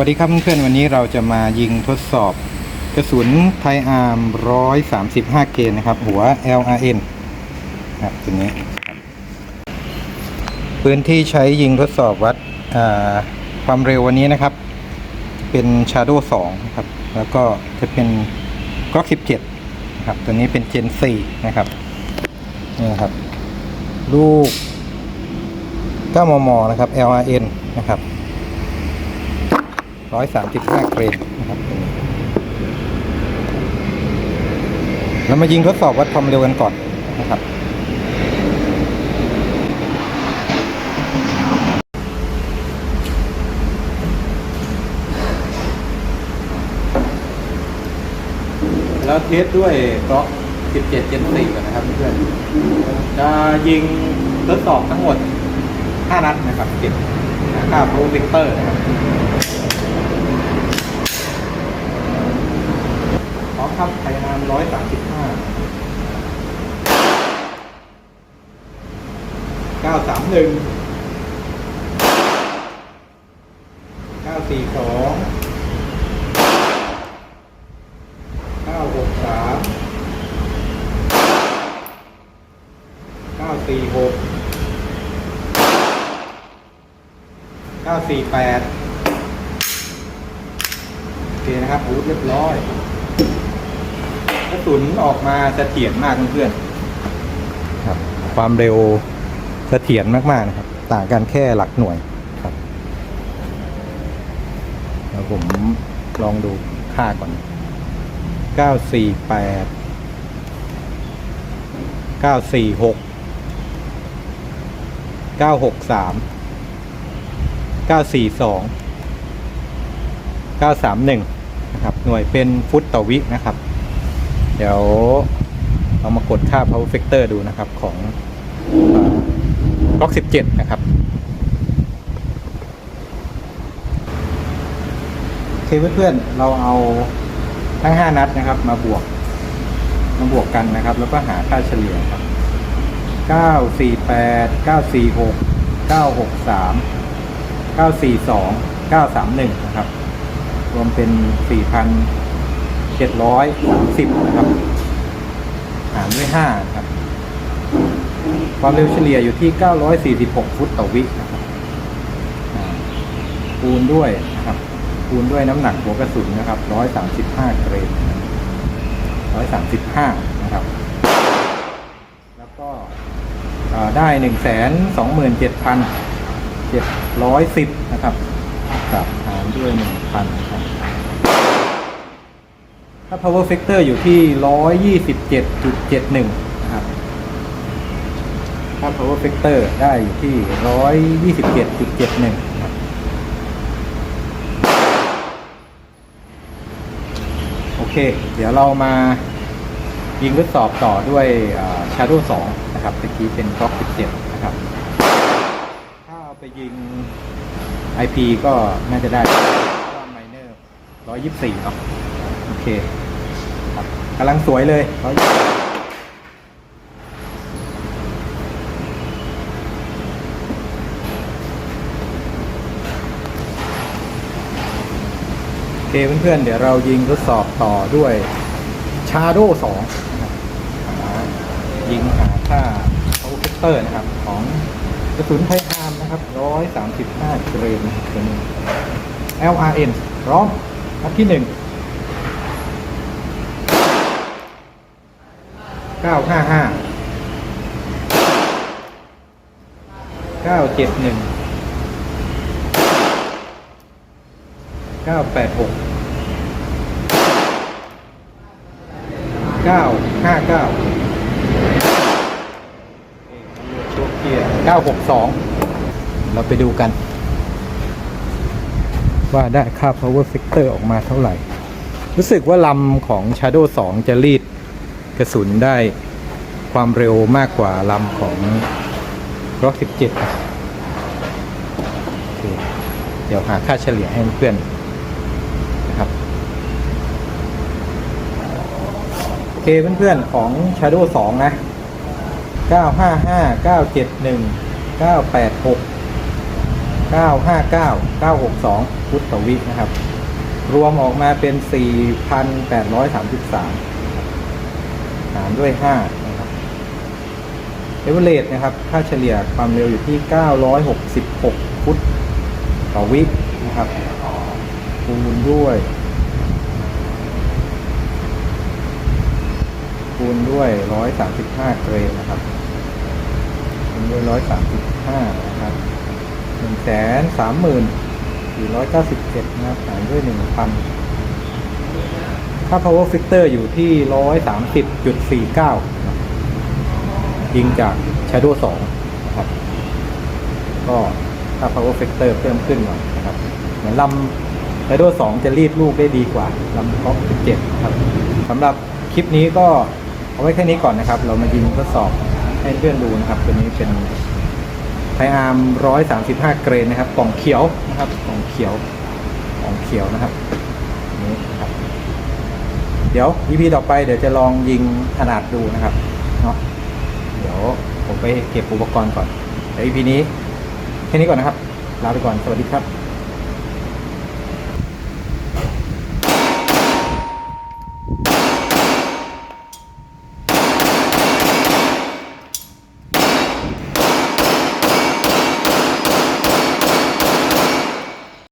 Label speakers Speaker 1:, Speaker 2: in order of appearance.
Speaker 1: วัสดีครับเพื่อนๆวันนี้เราจะมายิงทดสอบกระสุนไทอาร์ม135เกนนะครับ หัว LRN ครับตัวนี้ครับปืนที่ใช้ยิงทดสอบวัดความเร็ววันนี้นะครับ เป็น Shadow 2นะครับ แล้วก็จะเป็น Glock 17นะครับตัวนี้เป็น Gen 4นะครับนี่นะครับ ลูก 9 มมนะครับ LRN นะครับ ร้อยสามสิบห้าเกรนนะครับตัวนี้เรามายิงทดสอบวัดความเร็วกันก่อนนะครับ แล้วเทสด้วยกล็อก17 Gen 4ก่อนนะครับเพื่อนจะยิงทดสอบทั้งหมด 5 นัดนะครับเก็บค่าโปรเจคเตอร์นะครับ พร้อมครับไทยนามร้อยสามสิบห้าเก้าสามหนึ่งเก้าสี่สองเก้าหกสามเก้าสี่หกเก้าสี่แปดโอเคนะครับอาวุธเรียบร้อย กระสุนออกมาเสถียรมากเพื่อนครับ ความเร็วเสถียรมากๆนะครับ ต่างกันแค่หลักหน่วยครับแล้วผมลองดูค่าก่อน 948 946 963 942 931 นะครับ หน่วยเป็นฟุตต่อวินะครับ เดี๋ยวเรามากดค่า power factor ดูนะครับของกล็อก17 นะครับ โอเคเพื่อนๆ เราเอาทั้ง 5 นัดนะครับ มาบวก มาบวกกันนะครับ แล้วก็หาค่าเฉลี่ยครับ 948 946 963 942 931 นะครับ รวมเป็น 4,000 730นะครับหารด้วย5ครับ ความเร็วเฉลี่ยอยู่ที่ 946 ฟุตต่อวินะครับคูณด้วยนะครับคูณด้วยน้ำหนักหัวกระสุนนะครับ 135 เกรน135 นะครับ แล้วก็อ่าได้ 127,710 นะครับกับหารด้วย 1,000นะครับ ถ้า power factor อยู่ที่ 127.71นะครับ ถ้า power factor ได้อยู่ที่ 127.71ครับโอเคเดี๋ยวเรามายิงทดสอบต่อด้วยอ่า Shadow 2นะครับตะกี้เป็น Glock 17 นะครับ ถ้าเอาไปยิง IP ก็น่าจะได้เพราะว่า Miner 124 เนาะ โอเคครับกำลังสวยเลยเขาโอเคเพื่อนๆ เดี๋ยวเรายิงทดสอบต่อด้วยชาโด2นะครับหายิงหาค่า power factor นะครับ ของกระสุนไทอาร์มนะครับ135เกรนนะครับตัวนี้ LRN พร้อมนัดที่หนึ่ง เก้าห้าห้าเก้าเจ็ดหนึ่งเก้าแปดหกเก้าห้าเก้าโชคเกียร์เก้าหกสองเราไปดูกัน ว่าได้ค่า power factor ออกมาเท่าไหร่ รู้สึกว่าลำของ Shadow 2 จะรีด กระสุนได้ความเร็วมากกว่าลำของ Glock 17นะโอเคเดี๋ยวหาค่าเฉลี่ยให้เพื่อนนะครับ โอเคเพื่อนๆ ของ Shadow 2 นะ 955 971 986 959 962ฟุตต่อวินะครับ รวมออกมาเป็น 4,833 หารด้วย5นะครับเอเวอเรสนะครับ ค่าเฉลี่ยความเร็วอยู่ที่ 966 ฟุตต่อวินะครับคูณด้วยคูณด้วย 135 เกรนนะครับคูณด้วย 135 นะครับ 130,497 นะครับ หารด้วย 1,000 ค่า power factor อยู่ที่ 130.49นะครับยิงจาก shadow 2นะครับ ก็ค่า power factor เพิ่มขึ้นหน่อยนะครับ เหมือนลำ shadow 2 จะรีดลูกได้ดีกว่าลำท็อป17นะครับสำหรับคลิปนี้ก็เอาไว้แค่นี้ก่อนนะครับ เรามายิงทดสอบให้เพื่อนดูนะครับ ตัวนี้เป็นไทอาร์ม135 เกรนนะครับ กล่องเขียวนะครับ กล่องเขียว กล่องเขียวนะครับ ดี๋ยว EP ต่อไปเดี๋ยวจะลองยิงขนาดดูนะครับเนาะเดี๋ยวผมไปเก็บอุปกรณ์ก่อนเดี๋ยว EP นี้แค่นี้ก่อนนะครับ ลาไปก่อน สวัสดีครับ